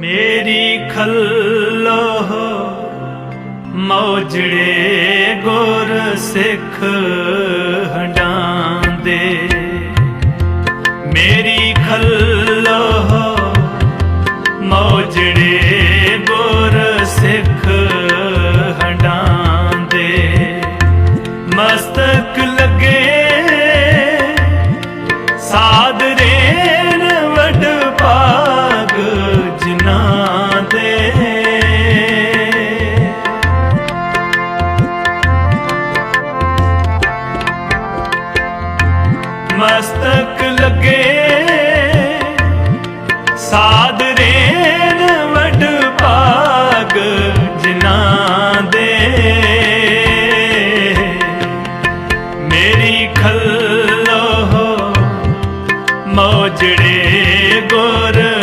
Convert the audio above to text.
ਮੇਰੀ ਖੱਲੋ ਮੌਜੜੇ ਗੁਰ ਸਿੱਖ ਹੰਡਾਂਦੇ। ਮੇਰੀ ਖੱਲੋ ਮੌਜੜੇ ਗੁਰ ਸਿੱਖ ਹੰਡਾਂਦੇ। ਮਸਤਕ ਲੱਗੇ ਸਾਧ ਮਸਤਕ ਲਗੇ ਸਾਧ ਰੇਨ ਵਡ ਭਾਗ ਜਿਨਾਂ ਦੇ। ਮੇਰੀ ਖੱਲੋ ਮੋਜੜੇ ਗੁਰ